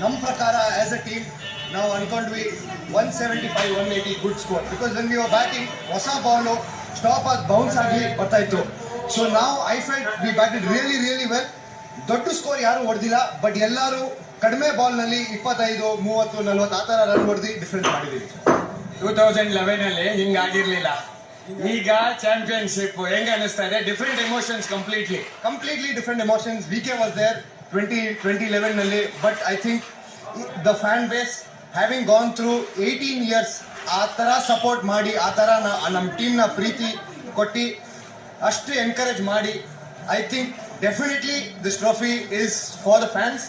ನಮ್ಮ ಪ್ರಕಾರ as a team ನಾವು ಅನ್ಕೊಂಡ್ವಿ one seventy five one eighty good score because when you batting ಹೊಸ ball stop ಆಗಿ bounce ಆಗಿ ಬರ್ತಾ ಇತ್ತು. ಸೊ ನಾವು I fight we batted really really well ದೊಡ್ಡ ಸ್ಕೋರ್ ಯಾರು ಹೊಡೆದಿಲ್ಲ ಬಟ್ ಎಲ್ಲರೂ ಕಡಿಮೆ ಬಾಲ್ನಲ್ಲಿ ಇಪ್ಪತ್ತೈದು ಮೂವತ್ತು ನಲ್ವತ್ತು ಆ ಥರ ರನ್ ಹೊಡೆದು ಡಿಫ್ರೆನ್ಸ್ ಮಾಡಿದ್ದೀವಿ. ಟೂ ತೌಸಂಡ್ ಲೆವೆನಲ್ಲಿ ಹಿಂಗೆ ಆಗಿರಲಿಲ್ಲ. ಆಗಿರ್ಲಿಲ್ಲ ಈಗ ಚಾಂಪಿಯನ್ಶಿಪ್ ಹೆಂಗೆ ಅನಿಸ್ತಾ ಇದೆ? Different emotions completely completely different emotions V K was there twenty twenty ಲೆವೆನ್ನಲ್ಲಿ but I think the fan base having gone through eighteen years ಆ ಥರ ಸಪೋರ್ಟ್ ಮಾಡಿ, ಆ ಥರ ನಮ್ಮ ಟೀಮ್ನ ಪ್ರೀತಿ ಕೊಟ್ಟು, ಅಷ್ಟು ಎನ್ಕರೇಜ್ ಮಾಡಿ I think definitely this trophy is for the fans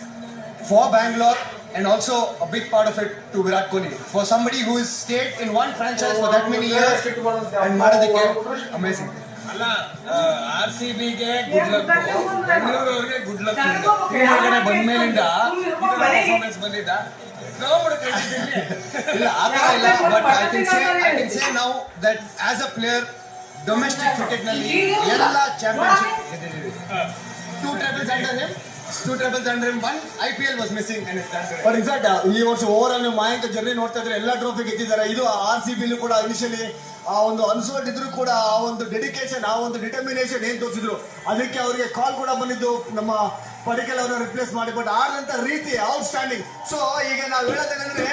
for Bangalore and also a big part of it to Virat Kohli. For somebody who has stayed in one franchise for that many years and ಮಾಡೋದಕ್ಕೆ amazing. ಅಲ್ಲ R C ಬಿಗೆ good luck. Bengaluru ಅವ್ರಿಗೆ good luck ಒಳಗಡೆ ಬಂದ್ಮೇಲಿಂದ performance ಬಂದಿದ್ದ. ನಾವು ಮಾಡ್ಕೊಂಡಿದ್ದೀವಿ ಇಲ್ಲ ಆ ಥರ ಇಲ್ಲ but I can say I can say now that as a player domestic ಕ್ರಿಕೆಟ್ನಲ್ಲಿ ಎಲ್ಲ championship ಗೆದ್ದಿದ್ದೀವಿ. Two troubles under him two troubles under him one I P L was missing but exact ಈ ವರ್ಷ ಓವರ್ ಆಲ್ ಮಾಯಾಂಕ ಜರ್ನಿ ನೋಡ್ತಾ ಇದ್ರೆ ಎಲ್ಲ trophy ಗೆದ್ದಿದ್ದಾರೆ. ಇದು R C ಬಿಲು ಕೂಡ ಇನಿಷಿಯಲಿ ಆ ಒಂದು ಅನ್ಸೋಟ್ ಕೂಡ ಆ ಒಂದು ಡೆಡಿಕೇಶನ್ ಆ ಒಂದು ಡಿಟರ್ಮಿನೇಷನ್ ಏನ್ ತೋರಿಸಿದ್ರು. ಅದಕ್ಕೆ ಅವರಿಗೆ ಕಾಲ್ ಕೂಡ ಬಂದಿದ್ದು ನಮ್ಮ ಪಡಿಕೆಲ್ ಅವರನ್ನ ರಿಪ್ಲೇಸ್ ಮಾಡಿ. ಬಟ್ ಆದಂತ ರೀತಿ ಔಟ್ ಸ್ಟ್ಯಾಂಡಿಂಗ್ ಸೊ ಈಗ ನಾವು ಹೇಳೋದೇನಂದ್ರೆ